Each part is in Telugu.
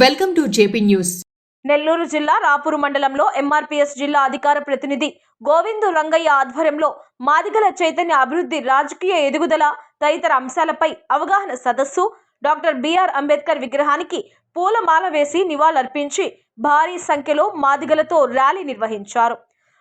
Welcome to JP news. Nellore జిల్లా రాపూరు మండలంలో ఎంఆర్పీఎస్ జిల్లా అధికార ప్రతినిధి గోవిందు రంగయ్య ఆధ్వర్యంలో మాదిగల చైతన్య అభివృద్ధి రాజకీయ ఎదుగుదల తదితర అంశాలపై అవగాహన సదస్సు డాక్టర్ బిఆర్ అంబేద్కర్ విగ్రహానికి పూలమాల వేసి నివాళులర్పించి భారీ సంఖ్యలో మాదిగలతో ర్యాలీ నిర్వహించారు.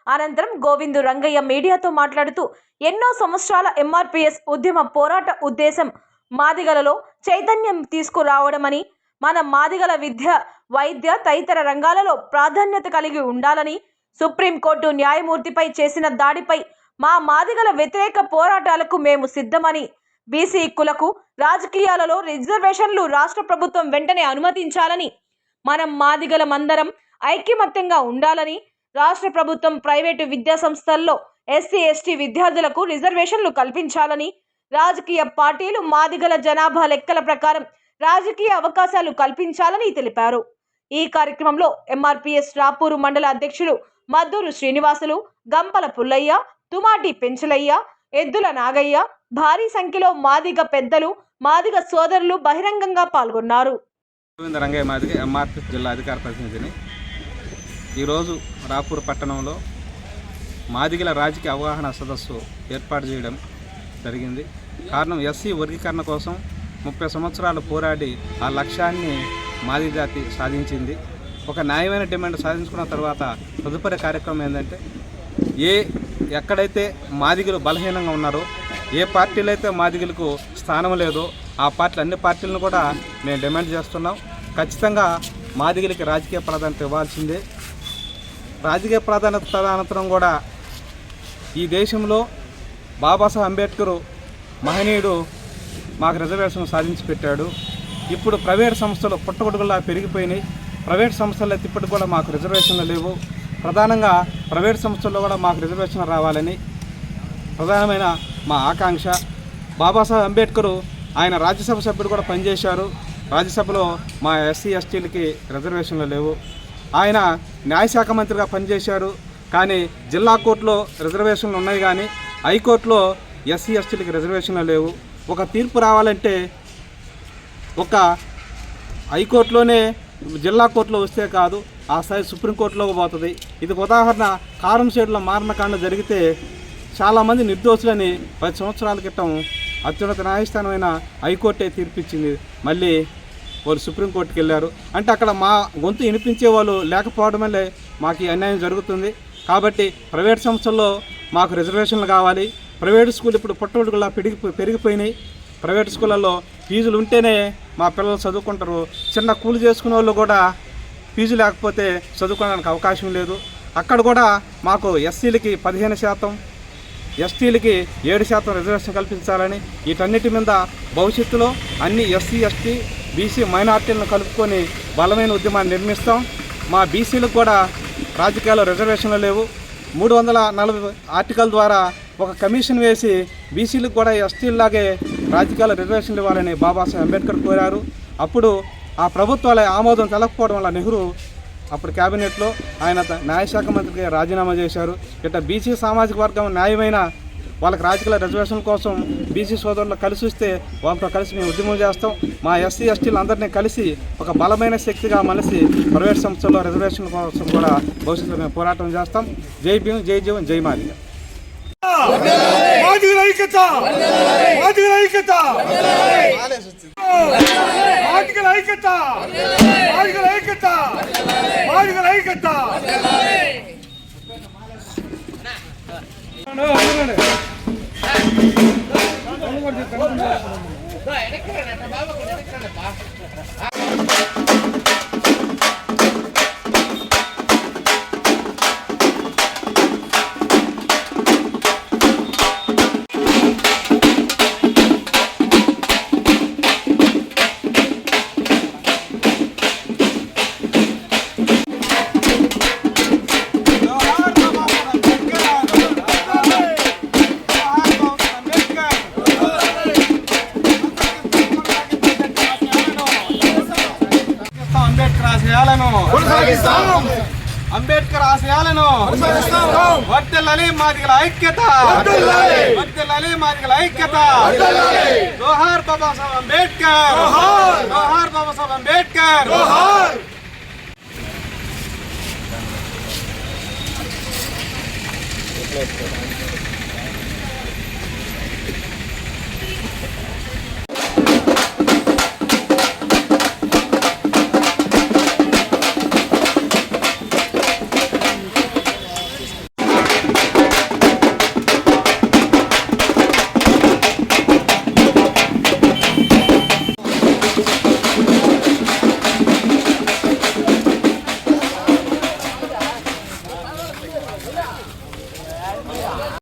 అనంతరం గోవిందు రంగయ్య మీడియాతో మాట్లాడుతూ ఎన్నో సంవత్సరాల ఎంఆర్పీఎస్ ఉద్యమ పోరాట ఉద్దేశం మాదిగలలో చైతన్యం తీసుకురావడమని మన మాదిగల విద్య వైద్య తదితర రంగాలలో ప్రాధాన్యత కలిగి ఉండాలని సుప్రీంకోర్టు న్యాయమూర్తిపై చేసిన దాడిపై మా మాదిగల వ్యతిరేక పోరాటాలకు మేము సిద్ధమని బీసీ కులకు రాజకీయాలలో రిజర్వేషన్లు రాష్ట్ర ప్రభుత్వం వెంటనే అనుమతించాలని మనం మాదిగలమందరం ఐక్యమత్యంగా ఉండాలని రాష్ట్ర ప్రభుత్వం ప్రైవేటు విద్యా సంస్థల్లో ఎస్సీ ఎస్టీ విద్యార్థులకు రిజర్వేషన్లు కల్పించాలని రాజకీయ పార్టీలు మాదిగల జనాభా లెక్కల ప్రకారం రాజకీయ అవకాశాలు కల్పించాలని తెలిపారు. ఈ కార్యక్రమంలో ఎంఆర్పీఎస్ రాపూరు మండల అధ్యక్షులు మద్దూరు శ్రీనివాసులు గంపల పుల్లయ్య తుమాటి పెంచలయ్య ఎద్దుల నాగయ్య భారీ సంఖ్యలో మాదిగ పెద్దలు మాదిగ సోదరులు బహిరంగంగా పాల్గొన్నారు. రంగయ్య మాదిగ జిల్లా అధికార ప్రతినిధిని. ఈరోజు రాపూర్ పట్టణంలో మాదిగల రాజకీయ అవగాహన సదస్సు ఏర్పాటు చేయడం జరిగింది. కారణం ఎస్సీ వర్గీకరణ కోసం ముప్పై సంవత్సరాలు పోరాడి ఆ లక్ష్యాన్ని మాదిగ జాతి సాధించింది. ఒక న్యాయమైన డిమాండ్ సాధించుకున్న తర్వాత తదుపరి కార్యక్రమం ఏంటంటే ఏ ఎక్కడైతే మాదిగలు బలహీనంగా ఉన్నారో ఏ పార్టీలు అయితే మాదిగలకు స్థానం లేదో ఆ పార్టీలు అన్ని పార్టీలను కూడా మేము డిమాండ్ చేస్తున్నాం. ఖచ్చితంగా మాదిగలకి రాజకీయ ప్రాధాన్యత ఇవ్వాల్సిందే. రాజకీయ ప్రాధాన్యత తదనంతరం కూడా ఈ దేశంలో బాబాసాహెబ్ అంబేద్కర్ మహనీయుడు మాకు రిజర్వేషన్ సాధించి పెట్టాడు. ఇప్పుడు ప్రైవేట్ సంస్థలు పుట్టగొడుగులా పెరిగిపోయినాయి. ప్రైవేట్ సంస్థలు అయితే ఇప్పటికి కూడా మాకు రిజర్వేషన్లు లేవు. ప్రధానంగా ప్రైవేట్ సంస్థల్లో కూడా మాకు రిజర్వేషన్ రావాలని ప్రధానమైన మా ఆకాంక్ష. బాబాసాహెబ్ అంబేద్కర్ ఆయన రాజ్యసభ సభ్యుడు కూడా పనిచేశారు. రాజ్యసభలో మా ఎస్సీ ఎస్టీలకి రిజర్వేషన్లు లేవు. ఆయన న్యాయశాఖ మంత్రిగా పనిచేశారు. కానీ జిల్లా కోర్టులో రిజర్వేషన్లు ఉన్నాయి కానీ హైకోర్టులో ఎస్సీ ఎస్టీలకి రిజర్వేషన్లు లేవు. ఒక తీర్పు రావాలంటే ఒక హైకోర్టులోనే జిల్లా కోర్టులో వస్తే కాదు ఆ స్థాయి సుప్రీంకోర్టులోకి పోతుంది. ఇది ఉదాహరణ కారం షేడ్లో మారణకాండ జరిగితే చాలామంది నిర్దోషులని పది సంవత్సరాల క్రితం అత్యున్నత న్యాయస్థానమైన హైకోర్టే తీర్పిచ్చింది. మళ్ళీ వాళ్ళు సుప్రీంకోర్టుకి వెళ్ళారు. అంటే అక్కడ మా గొంతు వినిపించే వాళ్ళు లేకపోవడం వల్లే మాకు అన్యాయం జరుగుతుంది. కాబట్టి ప్రైవేట్ సంస్థల్లో మాకు రిజర్వేషన్లు కావాలి. ప్రైవేట్ స్కూల్ ఇప్పుడు పుట్టగొడుగులా పెరిగి పెరిగిపోయినాయి. ప్రైవేట్ స్కూళ్ళల్లో ఫీజులు ఉంటేనే మా పిల్లలు చదువుకుంటారు. చిన్న కూలి చేసుకునే వాళ్ళు కూడా ఫీజు లేకపోతే చదువుకోవడానికి అవకాశం లేదు. అక్కడ కూడా మాకు ఎస్సీలకి పదిహేను శాతం ఎస్టీలకి ఏడు శాతం రిజర్వేషన్ కల్పించాలని వీటన్నిటి మీద భవిష్యత్తులో అన్ని ఎస్సీ ఎస్టీ బీసీ మైనార్టీలను కలుపుకొని బలమైన ఉద్యమాన్ని నిర్మిస్తాం. మా బీసీలకు కూడా రాజకీయాల్లో రిజర్వేషన్లు లేవు. మూడు వందల నలభై ఆర్టికల్ ద్వారా ఒక కమిషన్ వేసి బీసీలకు కూడా ఎస్టీలాగే రాజకీయాల రిజర్వేషన్లు ఇవ్వాలని బాబాసాహెబ్ అంబేద్కర్ కోరారు. అప్పుడు ఆ ప్రభుత్వాల ఆమోదం తెలకపోవడం వల్ల నెహ్రూ అప్పుడు క్యాబినెట్లో ఆయన న్యాయశాఖ మంత్రికి రాజీనామా చేశారు. ఇట్లా బీసీ సామాజిక వర్గం న్యాయమైన వాళ్ళకి రాజకీయ రిజర్వేషన్ కోసం బీసీ సోదరులు కలిసి వస్తే వాళ్ళతో కలిసి మేము ఉద్యమం చేస్తాం. మా ఎస్సీ ఎస్టీలు అందరినీ కలిసి ఒక బలమైన శక్తిగా మనిషి ప్రైవేట్ సంస్థల్లో రిజర్వేషన్ కోసం కూడా భవిష్యత్తులో మేము పోరాటం చేస్తాం. జై భీమ్ జై జీవన్ జై మాదిగా. మాదిగల ఐక్యత మాదిగల ఐక్యత మాదిగల ఐక్యత మాదిగల ఐక్యత మాదిగల ఐక్యత అంబేద్కర్ ఆశయాలను అంబేద్కర్ ఆశయాలను వర్తిల్లాలి మాదిగల ఐక్యత. వర్తిల్లాలి మాదిగల ఐక్యత. జోహార్ బాబా సాహెబ్ అంబేద్కర్. జోహార్ బాబా సాహెబ్ అంబేద్కర్. జోహార్.